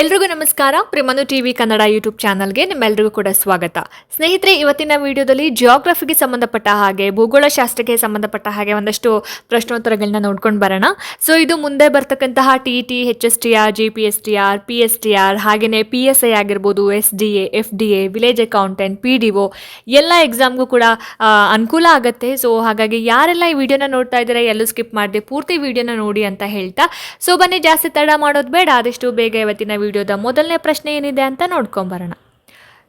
ಎಲ್ರಿಗೂ ನಮಸ್ಕಾರ. ಪ್ರಿಮನು TV Kannada YouTube ಚಾನಲ್ಗೆ ನಿಮ್ಮೆಲ್ಲರಿಗೂ ಕೂಡ ಸ್ವಾಗತ. ಸ್ನೇಹಿತರೆ, ಇವತ್ತಿನ ವಿಡಿಯೋದಲ್ಲಿ ಜಿಯೋಗ್ರಫಿಗೆ ಸಂಬಂಧಪಟ್ಟ ಹಾಗೆ, ಭೂಗೋಳಶಾಸ್ತ್ರಕ್ಕೆ ಸಂಬಂಧಪಟ್ಟ ಹಾಗೆ ಒಂದಷ್ಟು ಪ್ರಶ್ನೋತ್ತರಗಳನ್ನ ನೋಡ್ಕೊಂಡು ಬರೋಣ. ಸೊ ಇದು ಮುಂದೆ ಬರ್ತಕ್ಕಂತಹ T T H S T R G P S T R P S T R ಹಾಗೆಯೇ ಪಿ ಎಸ್ ಐ ಆಗಿರ್ಬೋದು S D A F D A village accountant P D O ಎಲ್ಲ ಎಕ್ಸಾಮ್ಗೂ ಕೂಡ ಅನುಕೂಲ ಆಗುತ್ತೆ. ಸೊ ಹಾಗಾಗಿ ಯಾರೆಲ್ಲ ಈ ವಿಡಿಯೋನ ನೋಡ್ತಾ ಇದ್ದಾರೆ, ಎಲ್ಲೂ ಸ್ಕಿಪ್ ಮಾಡಿದೆ, ಪೂರ್ತಿ ವಿಡಿಯೋನ ನೋಡಿ ಅಂತ ಹೇಳ್ತಾ. ಸೊ ಬನ್ನಿ, ಜಾಸ್ತಿ ತಡ ಮಾಡೋದು ಬೇಡ, ಆದಷ್ಟು ಬೇಗ ಇವತ್ತಿನ ವಿಡಿಯೋದ ಮೊದಲನೇ ಪ್ರಶ್ನೆ ಏನಿದೆ ಅಂತ ನೋಡ್ಕೊಂಬರೋಣ.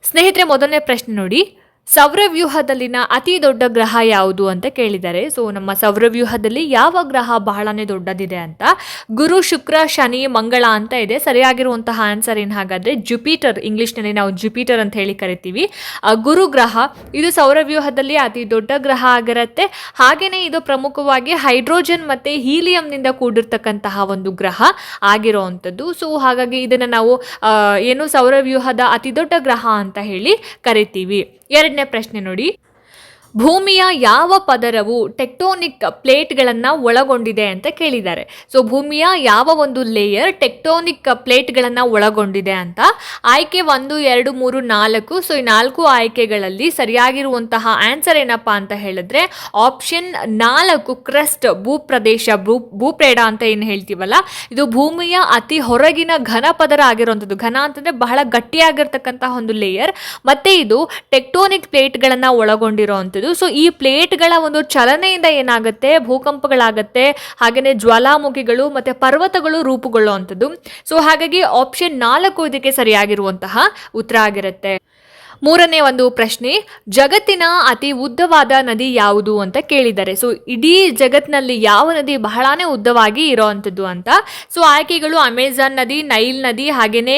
ಸ್ನೇಹಿತರೆ ಮೊದಲನೇ ಪ್ರಶ್ನೆ ನೋಡಿ. ಸೌರವ್ಯೂಹದಲ್ಲಿನ ಅತಿ ದೊಡ್ಡ ಗ್ರಹ ಯಾವುದು ಅಂತ ಕೇಳಿದ್ದಾರೆ ಸೊ ನಮ್ಮ ಸೌರವ್ಯೂಹದಲ್ಲಿ ಯಾವ ಗ್ರಹ ಬಹಳನೇ ದೊಡ್ಡದಿದೆ ಅಂತ ಗುರು, ಶುಕ್ರ, ಶನಿ, ಮಂಗಳ ಅಂತ ಇದೆ. ಸರಿಯಾಗಿರುವಂತಹ ಆನ್ಸರ್ ಏನು ಹಾಗಾದರೆ ಜುಪಿಟರ್. ಇಂಗ್ಲೀಷ್ನಲ್ಲಿ ನಾವು ಜುಪಿಟರ್ ಅಂತ ಹೇಳಿ ಕರಿತೀವಿ. ಗುರು ಗ್ರಹ, ಇದು ಸೌರವ್ಯೂಹದಲ್ಲಿ ಅತಿ ದೊಡ್ಡ ಗ್ರಹ ಆಗಿರುತ್ತೆ. ಹಾಗೆಯೇ ಇದು ಪ್ರಮುಖವಾಗಿ ಹೈಡ್ರೋಜನ್ ಮತ್ತು ಹೀಲಿಯಂನಿಂದ ಕೂಡಿರ್ತಕ್ಕಂತಹ ಒಂದು ಗ್ರಹ ಆಗಿರೋವಂಥದ್ದು. ಸೊ ಹಾಗಾಗಿ ಇದನ್ನು ನಾವು ಏನು ಸೌರವ್ಯೂಹದ ಅತಿ ದೊಡ್ಡ ಗ್ರಹ ಅಂತ ಹೇಳಿ ಕರಿತೀವಿ. ಎರಡನೇ ಪ್ರಶ್ನೆ ನೋಡಿ. ಭೂಮಿಯ ಯಾವ ಪದರವು ಟೆಕ್ಟೋನಿಕ್ ಪ್ಲೇಟ್ಗಳನ್ನು ಒಳಗೊಂಡಿದೆ ಅಂತ ಕೇಳಿದ್ದಾರೆ. ಸೊ, ಭೂಮಿಯ ಯಾವ ಒಂದು ಲೇಯರ್ ಟೆಕ್ಟೋನಿಕ್ ಪ್ಲೇಟ್ಗಳನ್ನು ಒಳಗೊಂಡಿದೆ ಅಂತ ಆಯ್ಕೆ ಒಂದು, ಎರಡು, ಮೂರು, ನಾಲ್ಕು, ಸೊ, ಈ ನಾಲ್ಕು ಆಯ್ಕೆಗಳಲ್ಲಿ ಸರಿಯಾಗಿರುವಂತಹ ಆನ್ಸರ್ ಏನಪ್ಪ ಅಂತ ಹೇಳಿದ್ರೆ ಆಪ್ಷನ್ ನಾಲ್ಕು ಕ್ರಸ್ಟ್ ಭೂಪ್ರದೇಶ, ಭೂ, ಭೂಪ್ರೇಡ ಅಂತ ಏನು ಹೇಳ್ತೀವಲ್ಲ, ಇದು ಭೂಮಿಯ ಅತಿ ಹೊರಗಿನ ಘನ ಪದರ ಆಗಿರುವಂಥದ್ದು. ಘನ ಅಂತಂದರೆ ಬಹಳ ಗಟ್ಟಿಯಾಗಿರ್ತಕ್ಕಂತಹ ಒಂದು ಲೇಯರ್ ಮತ್ತೆ ಇದು ಟೆಕ್ಟೋನಿಕ್ ಪ್ಲೇಟ್ಗಳನ್ನು ಒಳಗೊಂಡಿರುವಂಥದ್ದು. ಸೊ ಈ ಪ್ಲೇಟ್ಗಳ ಒಂದು ಚಲನೆಯಿಂದ ಏನಾಗುತ್ತೆ? ಭೂಕಂಪಗಳಾಗತ್ತೆ ಹಾಗೆಯೇ ಜ್ವಾಲಾಮುಖಿಗಳು ಮತ್ತೆ ಪರ್ವತಗಳು ರೂಪುಗೊಳ್ಳುವಂಥದ್ದು. ಸೊ ಹಾಗಾಗಿ ಆಪ್ಷನ್ ನಾಲ್ಕು ಇದಕ್ಕೆ ಸರಿಯಾಗಿರುವಂತಹ ಉತ್ತರ ಆಗಿರುತ್ತೆ. ಮೂರನೇ ಒಂದು ಪ್ರಶ್ನೆ, ಜಗತ್ತಿನ ಅತಿ ಉದ್ದವಾದ ನದಿ ಯಾವುದು ಅಂತ ಕೇಳಿದ್ದಾರೆ. ಸೊ ಇಡೀ ಜಗತ್ತಿನಲ್ಲಿ ಯಾವ ನದಿ ಬಹಳಾನೇ ಉದ್ದವಾಗಿ ಇರೋವಂಥದ್ದು ಅಂತ. ಸೊ ಆಯ್ಕೆಗಳು ಅಮೆಜಾನ್ ನದಿ, ನೈಲ್ ನದಿ ಹಾಗೆಯೇ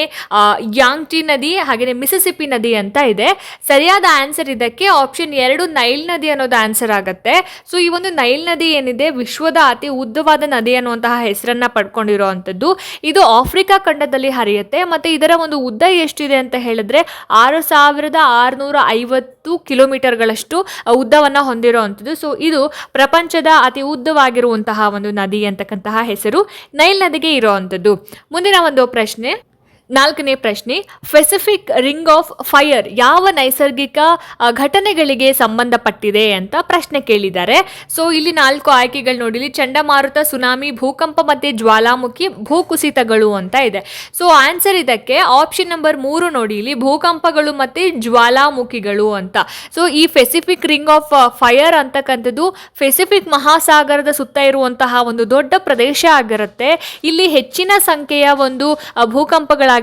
ಯಾಂಗ್ಟಿ ನದಿ ಹಾಗೆಯೇ ಮಿಸಿಸಿಪಿ ನದಿ ಅಂತ ಇದೆ. ಸರಿಯಾದ ಆನ್ಸರ್ ಇದಕ್ಕೆ ಆಪ್ಷನ್ ಎರಡು ನೈಲ್ ನದಿ ಅನ್ನೋದು ಆನ್ಸರ್ ಆಗುತ್ತೆ. ಸೊ ಈ ಒಂದು ನೈಲ್ ನದಿ ಏನಿದೆ, ವಿಶ್ವದ ಅತಿ ಉದ್ದವಾದ ನದಿ ಅನ್ನುವಂತಹ ಹೆಸರನ್ನ ಪಡ್ಕೊಂಡಿರುವಂಥದ್ದು. ಇದು ಆಫ್ರಿಕಾ ಖಂಡದಲ್ಲಿ ಹರಿಯುತ್ತೆ. ಮತ್ತೆ ಇದರ ಒಂದು ಉದ್ದ ಎಷ್ಟಿದೆ ಅಂತ ಹೇಳಿದ್ರೆ, ಆರು ಸಾವಿರದ ಆರುನೂರ ಐವತ್ತು ಕಿಲೋಮೀಟರ್ಗಳಷ್ಟು ಉದ್ದವನ್ನು ಹೊಂದಿರುವಂಥದ್ದು. ಸೊ, ಇದು ಪ್ರಪಂಚದ ಅತಿ ಉದ್ದವಾಗಿರುವಂತಹ ಒಂದು ನದಿ ಅಂತಕ್ಕಂತಹ ಹೆಸರು ನೈಲ್ ನದಿಗೆ ಇರುವಂಥದ್ದು. ಮುಂದಿನ ಒಂದು ಪ್ರಶ್ನೆ ನಾಲ್ಕನೇ ಪ್ರಶ್ನೆ ಪೆಸಿಫಿಕ್ ರಿಂಗ್ ಆಫ್ ಫೈರ್ ಯಾವ ನೈಸರ್ಗಿಕ ಘಟನೆಗಳಿಗೆ ಸಂಬಂಧಪಟ್ಟಿದೆ ಅಂತ ಪ್ರಶ್ನೆ ಕೇಳಿದ್ದಾರೆ. ಸೊ ಇಲ್ಲಿ ನಾಲ್ಕು ಆಯ್ಕೆಗಳು ನೋಡಿಲಿ ಚಂಡಮಾರುತ ಸುನಾಮಿ ಭೂಕಂಪ ಮತ್ತೆ ಜ್ವಾಲಾಮುಖಿ ಭೂಕುಸಿತಗಳು ಅಂತ ಇದೆ. ಸೊ ಆನ್ಸರ್ ಇದಕ್ಕೆ ಆಪ್ಷನ್ ನಂಬರ್ ಮೂರು ನೋಡಿ ಇಲ್ಲಿ ಭೂಕಂಪಗಳು ಮತ್ತೆ ಜ್ವಾಲಾಮುಖಿಗಳು ಅಂತ. ಸೊ ಈ ಪೆಸಿಫಿಕ್ ರಿಂಗ್ ಆಫ್ ಫೈರ್ ಅಂತಕ್ಕಂಥದ್ದು ಪೆಸಿಫಿಕ್ ಮಹಾಸಾಗರದ ಸುತ್ತ ಇರುವಂತಹ ಒಂದು ದೊಡ್ಡ ಪ್ರದೇಶ ಆಗಿರುತ್ತೆ. ಇಲ್ಲಿ ಹೆಚ್ಚಿನ ಸಂಖ್ಯೆಯ ಒಂದು ಅ,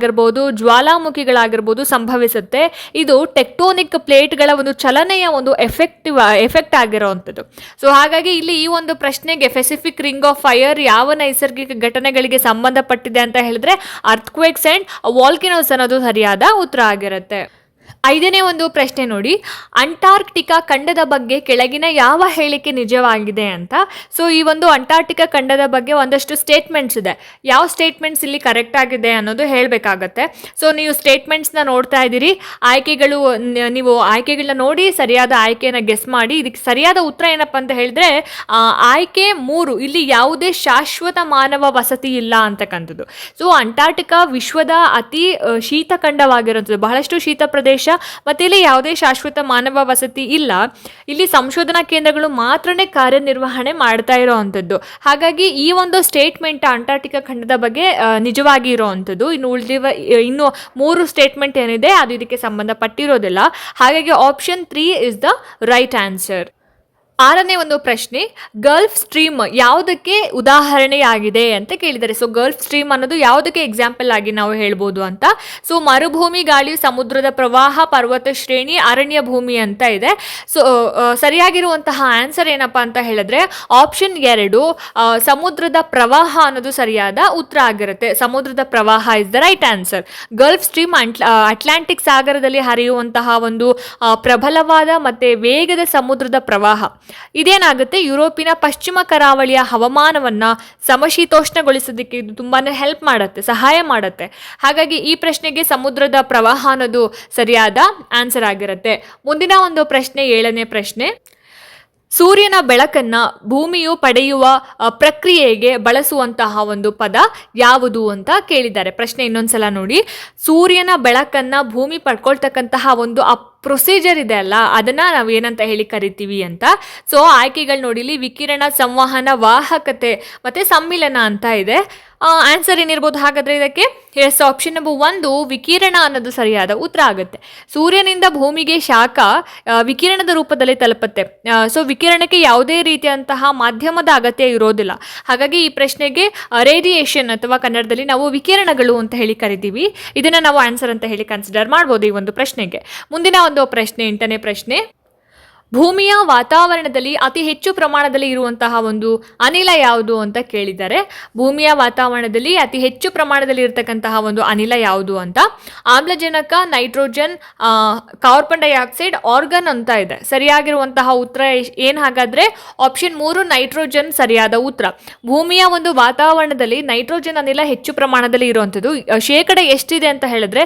ಭೂಕಂಪಗಳಾಗಿರ್ಬೋದು ಜ್ವಾಲಾಮುಖಿಗಳಾಗಿರ್ಬೋದು ಸಂಭವಿಸುತ್ತೆ. ಇದು ಟೆಕ್ಟೋನಿಕ್ ಪ್ಲೇಟ್ಗಳ ಒಂದು ಚಲನೆಯ ಒಂದು ಎಫೆಕ್ಟಿವ್, ಎಫೆಕ್ಟ್ ಆಗಿರೋವಂಥದ್ದು ಸೊ ಹಾಗಾಗಿ ಇಲ್ಲಿ ಈ ಒಂದು ಪ್ರಶ್ನೆಗೆ ಪೆಸಿಫಿಕ್ ರಿಂಗ್ ಆಫ್ ಫೈರ್ ಯಾವ ನೈಸರ್ಗಿಕ ಘಟನೆಗಳಿಗೆ ಸಂಬಂಧಪಟ್ಟಿದೆ ಅಂತ ಹೇಳಿದ್ರೆ ಅರ್ಥಕ್ವೇಕ್ಸ್ ಅಂಡ್ ವಾಲ್ಕಿನೋಸ್ ಅನ್ನೋದು ಸರಿಯಾದ ಉತ್ತರ ಆಗಿರುತ್ತೆ. ಐದನೇ ಒಂದು ಪ್ರಶ್ನೆ ನೋಡಿ. ಅಂಟಾರ್ಕ್ಟಿಕಾ ಖಂಡದ ಬಗ್ಗೆ ಕೆಳಗಿನ ಯಾವ ಹೇಳಿಕೆ ನಿಜವಾಗಿದೆ ಅಂತ. ಸೊ ಈ ಒಂದು ಅಂಟಾರ್ಟಿಕಾ ಖಂಡದ ಬಗ್ಗೆ ಒಂದಷ್ಟು ಸ್ಟೇಟ್ಮೆಂಟ್ಸ್ ಇದೆ. ಯಾವ ಸ್ಟೇಟ್ಮೆಂಟ್ಸ್ ಇಲ್ಲಿ ಕರೆಕ್ಟ್ ಆಗಿದೆ ಅನ್ನೋದು ಹೇಳಬೇಕಾಗತ್ತೆ. ಸೊ ನೀವು ಸ್ಟೇಟ್ಮೆಂಟ್ಸ್ನ ನೋಡ್ತಾ ಇದ್ದೀರಿ. ಆಯ್ಕೆಗಳು, ನೀವು ಆಯ್ಕೆಗಳನ್ನ ನೋಡಿ, ಸರಿಯಾದ ಆಯ್ಕೆಯನ್ನು ಗೆಸ್ ಮಾಡಿ. ಇದಕ್ಕೆ ಸರಿಯಾದ ಉತ್ತರ ಏನಪ್ಪ ಅಂತ ಹೇಳಿದ್ರೆ ಆಯ್ಕೆ ಮೂರು, ಇಲ್ಲಿ ಯಾವುದೇ ಶಾಶ್ವತ ಮಾನವ ವಸತಿ ಇಲ್ಲ ಅಂತಕ್ಕಂಥದ್ದು. ಸೊ ಅಂಟಾರ್ಟಿಕಾ ವಿಶ್ವದ ಅತಿ ಶೀತ ಬಹಳಷ್ಟು ಶೀತ ಪ್ರದೇಶ ಮತ್ತೆ ಇಲ್ಲಿ ಯಾವುದೇ ಶಾಶ್ವತ ಮಾನವ ವಸತಿ ಇಲ್ಲ. ಇಲ್ಲಿ ಸಂಶೋಧನಾ ಕೇಂದ್ರಗಳು ಮಾತ್ರನೇ ಕಾರ್ಯನಿರ್ವಹಣೆ ಮಾಡ್ತಾ ಇರೋವಂಥದ್ದು. ಹಾಗಾಗಿ ಈ ಒಂದು ಸ್ಟೇಟ್ಮೆಂಟ್ ಅಂಟಾರ್ಟಿಕಾ ಖಂಡದ ಬಗ್ಗೆ ನಿಜವಾಗಿ ಇರೋವಂಥದ್ದು. ಇನ್ನು ಉಳಿದಿರುವ ಇನ್ನು ಮೂರು ಸ್ಟೇಟ್ಮೆಂಟ್ ಏನಿದೆ, ಅದು ಇದಕ್ಕೆ ಸಂಬಂಧಪಟ್ಟಿರೋದಿಲ್ಲ. ಹಾಗಾಗಿ option three is the right answer ಆರನೇ ಒಂದು ಪ್ರಶ್ನೆ, ಗಲ್ಫ್ ಸ್ಟ್ರೀಮ್ ಯಾವುದಕ್ಕೆ ಉದಾಹರಣೆಯಾಗಿದೆ ಅಂತ ಕೇಳಿದ್ದಾರೆ. ಸೊ ಗಲ್ಫ್ ಸ್ಟ್ರೀಮ್ ಅನ್ನೋದು ಯಾವುದಕ್ಕೆ ಎಕ್ಸಾಂಪಲ್ ಆಗಿ ನಾವು ಹೇಳ್ಬೋದು ಅಂತ. ಸೊ ಮರುಭೂಮಿ ಗಾಳಿ ಸಮುದ್ರದ ಪ್ರವಾಹ ಪರ್ವತ ಶ್ರೇಣಿ ಅರಣ್ಯ ಭೂಮಿ ಅಂತ ಇದೆ. ಸೊ ಸರಿಯಾಗಿರುವಂತಹ ಆನ್ಸರ್ ಏನಪ್ಪ ಅಂತ ಹೇಳಿದ್ರೆ ಆಪ್ಷನ್ ಎರಡು ಸಮುದ್ರದ ಪ್ರವಾಹ ಅನ್ನೋದು ಸರಿಯಾದ ಉತ್ತರ ಆಗಿರುತ್ತೆ. ಸಮುದ್ರದ ಪ್ರವಾಹ is the right answer Gulf Stream Atlantic ಸಾಗರದಲ್ಲಿ ಹರಿಯುವಂತಹ ಒಂದು ಪ್ರಬಲವಾದ ಮತ್ತೆ ವೇಗದ ಸಮುದ್ರದ ಪ್ರವಾಹ. ಇದೇನಾಗುತ್ತೆ? ಯುರೋಪಿನ ಪಶ್ಚಿಮ ಕರಾವಳಿಯ ಹವಾಮಾನವನ್ನು ಸಮಶೀತೋಷ್ಣಗೊಳಿಸೋದಕ್ಕೆ ಇದು ತುಂಬಾ ಹೆಲ್ಪ್ ಮಾಡುತ್ತೆ, ಸಹಾಯ ಮಾಡುತ್ತೆ. ಹಾಗಾಗಿ ಈ ಪ್ರಶ್ನೆಗೆ ಸಮುದ್ರದ ಪ್ರವಾಹ ಅನ್ನೋದು ಸರಿಯಾದ ಆನ್ಸರ್ ಆಗಿರುತ್ತೆ. ಮುಂದಿನ ಒಂದು ಪ್ರಶ್ನೆ, ಏಳನೇ ಪ್ರಶ್ನೆ. ಸೂರ್ಯನ ಬೆಳಕನ್ನ ಭೂಮಿಯು ಪಡೆಯುವ ಪ್ರಕ್ರಿಯೆಗೆ ಬಳಸುವಂತಹ ಒಂದು ಪದ ಯಾವುದು ಅಂತ ಕೇಳಿದ್ದಾರೆ. ಪ್ರಶ್ನೆ ಇನ್ನೊಂದ್ಸಲ ನೋಡಿ. ಸೂರ್ಯನ ಬೆಳಕನ್ನ ಭೂಮಿ ಪಡ್ಕೊಳ್ತಕ್ಕಂತಹ ಒಂದು ಆ ಪ್ರೊಸೀಜರ್ ಇದೆ ಅಲ್ಲ, ಅದನ್ನ ನಾವು ಏನಂತ ಹೇಳಿ ಕರಿತೀವಿ ಅಂತ. ಸೊ ಆಯ್ಕೆಗಳು ನೋಡಿಲಿ, ವಿಕಿರಣ ಸಂವಹನ ವಾಹಕತೆ ಮತ್ತೆ ಸಮ್ಮಿಲನ ಅಂತ ಇದೆ. ಆನ್ಸರ್ ಏನಿರ್ಬೋದು? ಹಾಗಾದ್ರೆ ಇದಕ್ಕೆ ಎಸ್ ಆಪ್ಷನ್ ನಂಬರ್ ಒಂದು, ವಿಕಿರಣ ಅನ್ನೋದು ಸರಿಯಾದ ಉತ್ತರ ಆಗುತ್ತೆ. ಸೂರ್ಯನಿಂದ ಭೂಮಿಗೆ ಶಾಖ ವಿಕಿರಣದ ರೂಪದಲ್ಲಿ ತಲುಪುತ್ತೆ. ಸೊ ವಿಕಿರಣಕ್ಕೆ ಯಾವುದೇ ರೀತಿಯಂತಹ ಮಾಧ್ಯಮದ ಅಗತ್ಯ ಇರೋದಿಲ್ಲ. ಹಾಗಾಗಿ ಈ ಪ್ರಶ್ನೆಗೆ ರೇಡಿಯೇಷನ್ ಅಥವಾ ಕನ್ನಡದಲ್ಲಿ ನಾವು ವಿಕಿರಣಗಳು ಅಂತ ಹೇಳಿ ಕರಿತೀವಿ. ಇದನ್ನ ನಾವು ಆನ್ಸರ್ ಅಂತ ಹೇಳಿ ಕನ್ಸಿಡರ್ ಮಾಡ್ಬೋದು ಈ ಒಂದು ಪ್ರಶ್ನೆಗೆ. ಮುಂದಿನ ಒಂದು ಪ್ರಶ್ನೆ ಎಂಟನೇ ಪ್ರಶ್ನೆ. ಭೂಮಿಯ ವಾತಾವರಣದಲ್ಲಿ ಅತಿ ಹೆಚ್ಚು ಪ್ರಮಾಣದಲ್ಲಿ ಇರುವಂತಹ ಒಂದು ಅನಿಲ ಯಾವುದು ಅಂತ ಕೇಳಿದ್ದಾರೆ ಭೂಮಿಯ ವಾತಾವರಣದಲ್ಲಿ ಅತಿ ಹೆಚ್ಚು ಪ್ರಮಾಣದಲ್ಲಿ ಇರತಕ್ಕಂತಹ ಒಂದು ಅನಿಲ ಯಾವುದು ಅಂತ ಆಮ್ಲಜನಕ, ನೈಟ್ರೋಜನ್ ಕಾರ್ಬನ್ ಡೈಆಕ್ಸೈಡ್, ಆರ್ಗನ್ ಅಂತ ಇದೆ. ಸರಿಯಾಗಿರುವಂತಹ ಉತ್ತರ ಏನು ಹಾಗಾದ್ರೆ, ಆಪ್ಷನ್ ಮೂರು ನೈಟ್ರೋಜನ್ ಸರಿಯಾದ ಉತ್ತರ. ಭೂಮಿಯ ಒಂದು ವಾತಾವರಣದಲ್ಲಿ ನೈಟ್ರೋಜನ್ ಅನಿಲ ಹೆಚ್ಚು ಪ್ರಮಾಣದಲ್ಲಿ ಇರುವಂಥದ್ದು. ಶೇಕಡ ಎಷ್ಟಿದೆ ಅಂತ ಹೇಳಿದ್ರೆ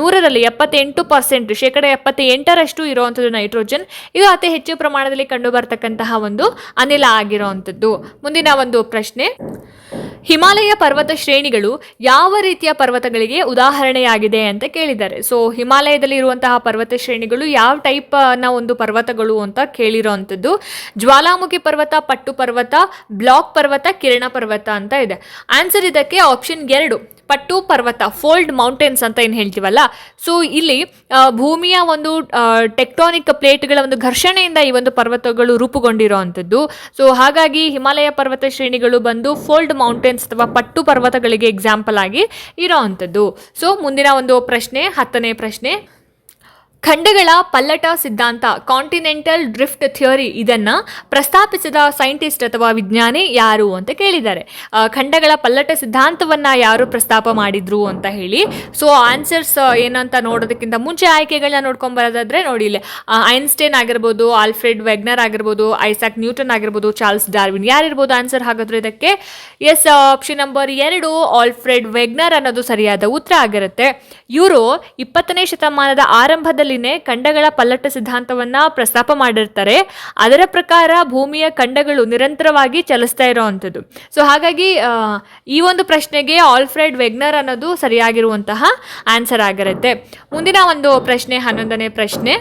ನೂರರಲ್ಲಿ ಎಪ್ಪತ್ತೆಂಟು ಪರ್ಸೆಂಟ್, ಶೇಕಡ ಎಪ್ಪತ್ತೆಂಟರಷ್ಟು ಇರುವಂಥದ್ದು ನೈಟ್ರೋಜನ್. ಇದು ಅತಿ ಹೆಚ್ಚು ಪ್ರಮಾಣದಲ್ಲಿ ಕಂಡು ಬರ್ತಕ್ಕಂತಹ ಒಂದು ಅನಿಲ ಆಗಿರುವಂಥದ್ದು. ಮುಂದಿನ ಒಂದು ಪ್ರಶ್ನೆ. ಹಿಮಾಲಯ ಪರ್ವತ ಶ್ರೇಣಿಗಳು ಯಾವ ರೀತಿಯ ಪರ್ವತಗಳಿಗೆ ಉದಾಹರಣೆಯಾಗಿದೆ ಅಂತ ಕೇಳಿದ್ದಾರೆ. ಸೊ ಹಿಮಾಲಯದಲ್ಲಿ ಇರುವಂತಹ ಪರ್ವತ ಶ್ರೇಣಿಗಳು ಯಾವ ಟೈಪ್ನ ಒಂದು ಪರ್ವತಗಳು ಅಂತ ಕೇಳಿರೋವಂಥದ್ದು. ಜ್ವಾಲಾಮುಖಿ ಪರ್ವತ, ಪಟ್ಟು ಪರ್ವತ, ಬ್ಲಾಕ್ ಪರ್ವತ, ಕಿರಣ ಪರ್ವತ ಅಂತ ಇದೆ. ಆನ್ಸರ್ ಇದಕ್ಕೆ ಆಪ್ಷನ್ ಎರಡು. ಪಟ್ಟು ಪರ್ವತ, ಫೋಲ್ಡ್ ಮೌಂಟೇನ್ಸ್ ಅಂತ ಏನು ಹೇಳ್ತೀವಲ್ಲ? ಸೊ ಇಲ್ಲಿ ಭೂಮಿಯ ಒಂದು ಟೆಕ್ಟಾನಿಕ್ ಪ್ಲೇಟ್ಗಳ ಒಂದು ಘರ್ಷಣೆಯಿಂದ ಈ ಒಂದು ಪರ್ವತಗಳು ರೂಪುಗೊಂಡಿರುವಂಥದ್ದು ಸೊ ಹಾಗಾಗಿ ಹಿಮಾಲಯ ಪರ್ವತ ಶ್ರೇಣಿಗಳು ಬಂದು ಫೋಲ್ಡ್ ಮೌಂಟೇನ್ಸ್ ಅಥವಾ ಪಟ್ಟು ಪರ್ವತಗಳಿಗೆ ಎಕ್ಸಾಂಪಲ್ ಆಗಿ ಇರೋವಂಥದ್ದು ಸೊ ಮುಂದಿನ ಒಂದು ಪ್ರಶ್ನೆ, ಹತ್ತನೇ ಪ್ರಶ್ನೆ. ಖಂಡಗಳ ಪಲ್ಲಟ ಸಿದ್ಧಾಂತ ಕಾಂಟಿನೆಂಟಲ್ ಡ್ರಿಫ್ಟ್ ಥಿಯರಿ ಇದನ್ನ ಪ್ರಸ್ತಾಪಿಸಿದ ಸೈಂಟಿಸ್ಟ್ ಅಥವಾ ವಿಜ್ಞಾನಿ ಯಾರು ಅಂತ ಕೇಳಿದ್ದಾರೆ. ಖಂಡಗಳ ಪಲ್ಲಟ ಸಿದ್ಧಾಂತವನ್ನ ಯಾರು ಪ್ರಸ್ತಾಪ ಮಾಡಿದ್ರು ಅಂತ ಹೇಳಿ. ಸೊ ಆನ್ಸರ್ಸ್ ಏನಂತ ನೋಡೋದಕ್ಕಿಂತ ಮುಂಚೆ ಆಯ್ಕೆಗಳನ್ನ ನೋಡ್ಕೊಂಡ್ ಬರೋದಾದ್ರೆ ನೋಡಿ ಇಲ್ಲಿ. ಐನ್ಸ್ಟೈನ್ ಆಗಿರ್ಬೋದು ಆಲ್ಫ್ರೆಡ್ ವೆಗ್ನರ್ ಆಗಿರ್ಬೋದು ಐಸಾಕ್ ನ್ಯೂಟನ್ ಆಗಿರ್ಬೋದು ಚಾರ್ಲ್ಸ್ ಡಾರ್ವಿನ್ ಯಾರಿರ್ಬೋದು ಆನ್ಸರ್ ಹಾಗಾದ್ರೆ ಇದಕ್ಕೆ? ಎಸ್ ಆಪ್ಷನ್ ನಂಬರ್ ಎರಡು ಆಲ್ಫ್ರೆಡ್ ವೆಗ್ನರ್ ಅನ್ನೋದು ಸರಿಯಾದ ಉತ್ತರ ಆಗಿರುತ್ತೆ. ಇವರು ಇಪ್ಪತ್ತನೇ ಶತಮಾನದ ಆರಂಭದಲ್ಲಿನೇ ಖಂಡಗಳ ಪಲ್ಲಟ ಸಿದ್ಧಾಂತವನ್ನ ಪ್ರಸ್ತಾಪ ಮಾಡಿರ್ತಾರೆ. ಅದರ ಪ್ರಕಾರ ಭೂಮಿಯ ಖಂಡಗಳು ನಿರಂತರವಾಗಿ ಚಲಿಸ್ತಾ ಇರೋವಂಥದ್ದು. ಸೊ ಹಾಗಾಗಿ ಈ ಒಂದು ಪ್ರಶ್ನೆಗೆ ಆಲ್ಫ್ರೆಡ್ ವೆಗ್ನರ್ ಅನ್ನೋದು ಸರಿಯಾಗಿರುವಂತಹ ಆನ್ಸರ್ ಆಗಿರುತ್ತೆ. ಮುಂದಿನ ಒಂದು ಪ್ರಶ್ನೆ, ಹನ್ನೊಂದನೇ ಪ್ರಶ್ನೆ.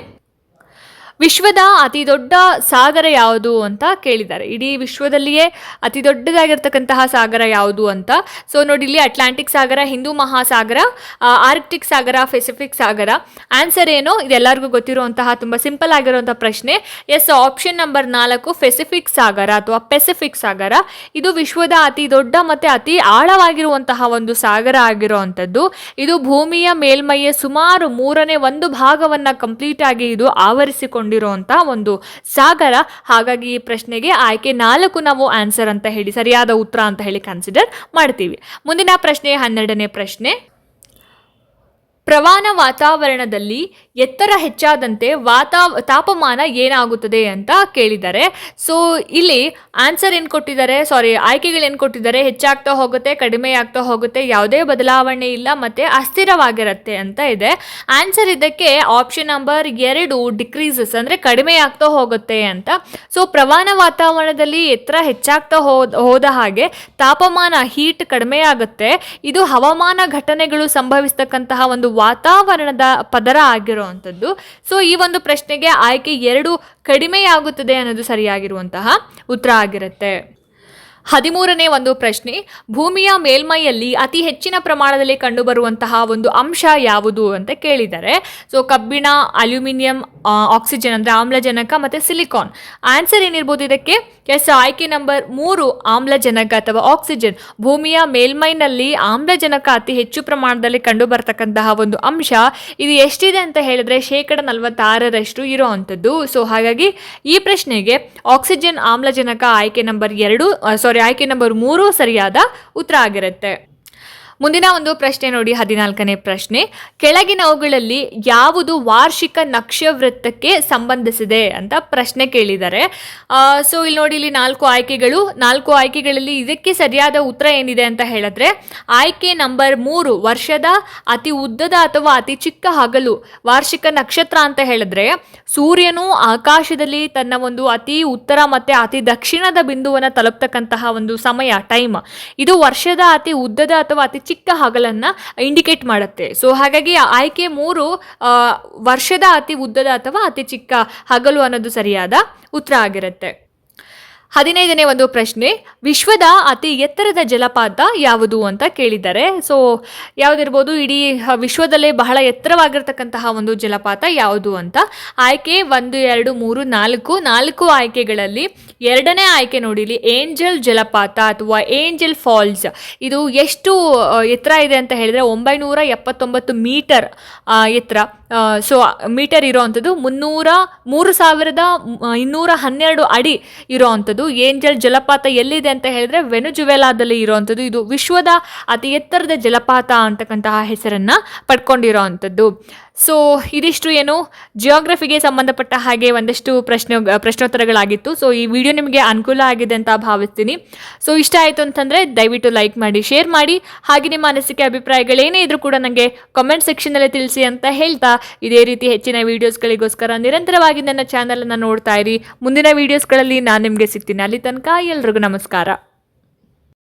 ವಿಶ್ವದ ಅತಿ ದೊಡ್ಡ ಸಾಗರ ಯಾವುದು ಅಂತ ಕೇಳಿದ್ದಾರೆ. ಇಡೀ ವಿಶ್ವದಲ್ಲಿಯೇ ಅತಿ ದೊಡ್ಡದಾಗಿರ್ತಕ್ಕಂತಹ ಸಾಗರ ಯಾವುದು ಅಂತ. ಸೊ ನೋಡಿ, ಇಲ್ಲಿ ಅಟ್ಲಾಂಟಿಕ್ ಸಾಗರ, ಹಿಂದೂ ಮಹಾಸಾಗರ ಆರ್ಕ್ಟಿಕ್ ಸಾಗರ ಪೆಸಿಫಿಕ್ ಸಾಗರ. ಆನ್ಸರ್ ಏನು? ಇದೆಲ್ಲರಿಗೂ ಗೊತ್ತಿರುವಂತಹ, ತುಂಬ ಸಿಂಪಲ್ ಆಗಿರುವಂತಹ ಪ್ರಶ್ನೆ. ಎಸ್ ಆಪ್ಷನ್ ನಂಬರ್ ನಾಲ್ಕು ಪೆಸಿಫಿಕ್ ಸಾಗರ ಅಥವಾ ಪೆಸಿಫಿಕ್ ಸಾಗರ. ಇದು ವಿಶ್ವದ ಅತಿ ದೊಡ್ಡ ಮತ್ತೆ ಅತಿ ಆಳವಾಗಿರುವಂತಹ ಒಂದು ಸಾಗರ ಆಗಿರುವಂಥದ್ದು. ಇದು ಭೂಮಿಯ ಮೇಲ್ಮೈಯ ಸುಮಾರು ಮೂರನೇ ಒಂದು ಭಾಗವನ್ನ ಕಂಪ್ಲೀಟ್ ಆಗಿ ಇದು ಆವರಿಸಿಕೊಂಡಿರುವಂತಹ ಒಂದು ಸಾಗರ. ಹಾಗಾಗಿ ಈ ಪ್ರಶ್ನೆಗೆ ಆಯ್ಕೆ ನಾಲ್ಕು ನಾವು ಆನ್ಸರ್ ಅಂತ ಹೇಳಿ, ಸರಿಯಾದ ಉತ್ತರ ಅಂತ ಹೇಳಿ ಕನ್ಸಿಡರ್ ಮಾಡ್ತೀವಿ. ಮುಂದಿನ ಪ್ರಶ್ನೆ ಹನ್ನೆರಡನೇ ಪ್ರಶ್ನೆ. ಪ್ರವಾನ ವಾತಾವರಣದಲ್ಲಿ ಎತ್ತರ ಹೆಚ್ಚಾದಂತೆ ವಾತಾ, ತಾಪಮಾನ ಏನಾಗುತ್ತದೆ ಅಂತ ಕೇಳಿದ್ದಾರೆ ಸೊ ಇಲ್ಲಿ ಆನ್ಸರ್ ಏನು ಕೊಟ್ಟಿದ್ದಾರೆ, ಸಾರಿ, ಆಯ್ಕೆಗಳು ಏನು ಕೊಟ್ಟಿದ್ದಾರೆ, ಹೆಚ್ಚಾಗ್ತಾ ಹೋಗುತ್ತೆ, ಕಡಿಮೆ ಆಗ್ತಾ ಹೋಗುತ್ತೆ, ಯಾವುದೇ ಬದಲಾವಣೆ ಇಲ್ಲ, ಮತ್ತು ಅಸ್ಥಿರವಾಗಿರುತ್ತೆ ಅಂತ ಇದೆ. ಆನ್ಸರ್ ಇದಕ್ಕೆ ಆಪ್ಷನ್ ನಂಬರ್ ಎರಡು, ಡಿಕ್ರೀಸಸ್, ಅಂದರೆ ಕಡಿಮೆ ಆಗ್ತಾ ಹೋಗುತ್ತೆ ಅಂತ. ಸೊ ಪ್ರವಾಹ ವಾತಾವರಣದಲ್ಲಿ ಎತ್ತರ ಹೆಚ್ಚಾಗ್ತಾ ಹೋದ ಹೋದ ಹಾಗೆ ತಾಪಮಾನ, ಹೀಟ್ ಕಡಿಮೆ ಇದು ಹವಾಮಾನ ಘಟನೆಗಳು ಸಂಭವಿಸ್ತಕ್ಕಂತಹ ಒಂದು ವಾತಾವರಣದ ಪದರ ಆಗಿರುವಂಥದ್ದು. ಸೊ ಈ ಒಂದು ಪ್ರಶ್ನೆಗೆ ಆಯ್ಕೆ ಎರಡು ಕಡಿಮೆಯಾಗುತ್ತದೆ ಅನ್ನೋದು ಸರಿಯಾಗಿರುವಂತಹ ಉತ್ತರ ಆಗಿರುತ್ತೆ. ಹದಿಮೂರನೇ ಒಂದು ಪ್ರಶ್ನೆ, ಭೂಮಿಯ ಮೇಲ್ಮೈಯಲ್ಲಿ ಅತಿ ಹೆಚ್ಚಿನ ಪ್ರಮಾಣದಲ್ಲಿ ಕಂಡುಬರುವಂತಹ ಒಂದು ಅಂಶ ಯಾವುದು ಅಂತ ಕೇಳಿದ್ದಾರೆ ಸೊ ಕಬ್ಬಿಣ, ಅಲ್ಯೂಮಿನಿಯಂ ಆಕ್ಸಿಜನ್ ಅಂದರೆ ಆಮ್ಲಜನಕ ಮತ್ತು ಸಿಲಿಕಾನ್ ಆನ್ಸರ್ ಏನಿರ್ಬೋದು ಇದಕ್ಕೆ? ಎಸ್ ಆಯ್ಕೆ ನಂಬರ್ ಮೂರು, ಆಮ್ಲಜನಕ ಅಥವಾ ಆಕ್ಸಿಜನ್ ಭೂಮಿಯ ಮೇಲ್ಮೈನಲ್ಲಿ ಆಮ್ಲಜನಕ ಅತಿ ಹೆಚ್ಚು ಪ್ರಮಾಣದಲ್ಲಿ ಕಂಡು ಬರ್ತಕ್ಕಂತಹ ಒಂದು ಅಂಶ. ಇದು ಎಷ್ಟಿದೆ ಅಂತ ಹೇಳಿದ್ರೆ ಶೇಕಡ ನಲವತ್ತಾರರಷ್ಟು ಇರುವಂಥದ್ದು ಸೊ ಹಾಗಾಗಿ ಈ ಪ್ರಶ್ನೆಗೆ ಆಕ್ಸಿಜನ್ ಆಮ್ಲಜನಕ ಆಯ್ಕೆ ನಂಬರ್ ಎರಡು ಸಾರಿ ಆಯ್ಕೆ ನಂಬರ್ ಮೂರು ಸರಿಯಾದ ಉತ್ತರ ಆಗಿರುತ್ತೆ. ಮುಂದಿನ ಒಂದು ಪ್ರಶ್ನೆ ನೋಡಿ, ಹದಿನಾಲ್ಕನೇ ಪ್ರಶ್ನೆ. ಕೆಳಗಿನವುಗಳಲ್ಲಿ ಯಾವುದು ವಾರ್ಷಿಕ ನಕ್ಷವೃತ್ತಕ್ಕೆ ಸಂಬಂಧಿಸಿದೆ ಅಂತ ಪ್ರಶ್ನೆ ಕೇಳಿದ್ದಾರೆ. ಸೊ ಇಲ್ಲಿ ನೋಡಿ, ಇಲ್ಲಿ ನಾಲ್ಕು ಆಯ್ಕೆಗಳು. ನಾಲ್ಕು ಆಯ್ಕೆಗಳಲ್ಲಿ ಇದಕ್ಕೆ ಸರಿಯಾದ ಉತ್ತರ ಏನಿದೆ ಅಂತ ಹೇಳಿದ್ರೆ, ಆಯ್ಕೆ ನಂಬರ್ ಮೂರು, ವರ್ಷದ ಅತಿ ಉದ್ದದ ಅಥವಾ ಅತಿ ಚಿಕ್ಕ ಹಗಲು, ವಾರ್ಷಿಕ ನಕ್ಷತ್ರ ಅಂತ ಹೇಳಿದ್ರೆ, ಸೂರ್ಯನು ಆಕಾಶದಲ್ಲಿ ತನ್ನ ಒಂದು ಅತಿ ಉತ್ತರ ಮತ್ತೆ ಅತಿ ದಕ್ಷಿಣದ ಬಿಂದುವನ್ನು ತಲುಪ್ತಕ್ಕಂತಹ ಒಂದು ಸಮಯ, ಟೈಮ್. ಇದು ವರ್ಷದ ಅತಿ ಉದ್ದದ ಅಥವಾ ಅತಿ ಚಿಕ್ಕ ಹಗಲನ್ನ ಇಂಡಿಕೇಟ್ ಮಾಡುತ್ತೆ. ಸೊ ಹಾಗಾಗಿ ಆಯ್ಕೆ ಮೂರು ವರ್ಷದ ಅತಿ ಉದ್ದದ ಅಥವಾ ಅತಿ ಚಿಕ್ಕ ಹಗಲು ಅನ್ನೋದು ಸರಿಯಾದ ಉತ್ತರ ಆಗಿರುತ್ತೆ. ಹದಿನೈದನೇ ಒಂದು ಪ್ರಶ್ನೆ, ವಿಶ್ವದ ಅತಿ ಎತ್ತರದ ಜಲಪಾತ ಯಾವುದು ಅಂತ ಕೇಳಿದ್ದಾರೆ. ಸೊ ಯಾವುದಿರ್ಬೋದು, ಇಡೀ ವಿಶ್ವದಲ್ಲೇ ಬಹಳ ಎತ್ತರವಾಗಿರ್ತಕ್ಕಂತಹ ಒಂದು ಜಲಪಾತ ಯಾವುದು ಅಂತ? ಆಯ್ಕೆ ಒಂದು, ಎರಡು, ಮೂರು, ನಾಲ್ಕು. ನಾಲ್ಕು ಆಯ್ಕೆಗಳಲ್ಲಿ ಎರಡನೇ ಆಯ್ಕೆ ನೋಡಿಲಿ, ಏಂಜಲ್ ಜಲಪಾತ ಅಥವಾ ಏಂಜಲ್ ಫಾಲ್ಸ್. ಇದು ಎಷ್ಟು ಎತ್ತರ ಇದೆ ಅಂತ ಹೇಳಿದ್ರೆ ಒಂಬೈನೂರ ಎಪ್ಪತ್ತೊಂಬತ್ತು ಮೀಟರ್ ಎತ್ತರ. ಸೊ ಮೀಟರ್ ಇರೋವಂಥದ್ದು ಮುನ್ನೂರ ಮೂರು ಸಾವಿರದ ಇನ್ನೂರ ಹನ್ನೆರಡು ಅಡಿ ಇರೋವಂಥದ್ದು. ಏಂಜಲ್ ಜಲಪಾತ ಎಲ್ಲಿದೆ ಅಂತ ಹೇಳಿದ್ರೆ ವೆನುಜುವೆಲಾದಲ್ಲಿ ಇರೋವಂಥದ್ದು. ಇದು ವಿಶ್ವದ ಅತಿ ಎತ್ತರದ ಜಲಪಾತ ಅಂತಕ್ಕಂತಹ ಹೆಸರನ್ನ ಪಡ್ಕೊಂಡಿರೋ ಅಂಥದ್ದು ಸೊ ಇದಿಷ್ಟು ಏನು ಜಿಯೋಗ್ರಫಿಗೆ ಸಂಬಂಧಪಟ್ಟ ಹಾಗೆ ಒಂದಷ್ಟು ಪ್ರಶ್ನೆ, ಪ್ರಶ್ನೋತ್ತರಗಳಾಗಿತ್ತು. ಸೊ ಈ ವಿಡಿಯೋ ನಿಮಗೆ ಅನುಕೂಲ ಆಗಿದೆ ಅಂತ ಭಾವಿಸ್ತೀನಿ. ಸೊ ಇಷ್ಟ ಆಯಿತು ಅಂತಂದರೆ ದಯವಿಟ್ಟು ಲೈಕ್ ಮಾಡಿ ಶೇರ್ ಮಾಡಿ. ಹಾಗೆ ನಿಮ್ಮ ಅನಿಸಿಕೆ, ಅಭಿಪ್ರಾಯಗಳೇನೇ ಇದ್ರೂ ಕೂಡ ನನಗೆ ಕಾಮೆಂಟ್ ಸೆಕ್ಷನಲ್ಲಿ ತಿಳಿಸಿ ಅಂತ ಹೇಳ್ತಾ ಇದೇ ರೀತಿ ಹೆಚ್ಚಿನ ವೀಡಿಯೋಸ್ಗಳಿಗೋಸ್ಕರ ನಿರಂತರವಾಗಿ ನನ್ನ ಚಾನಲನ್ನು ನೋಡ್ತಾ ಇರಿ. ಮುಂದಿನ ವೀಡಿಯೋಸ್ಗಳಲ್ಲಿ ನಾನು ನಿಮಗೆ ಸಿಗ್ತೀನಿ. ಅಲ್ಲಿ ತನಕ ಎಲ್ರಿಗೂ ನಮಸ್ಕಾರ.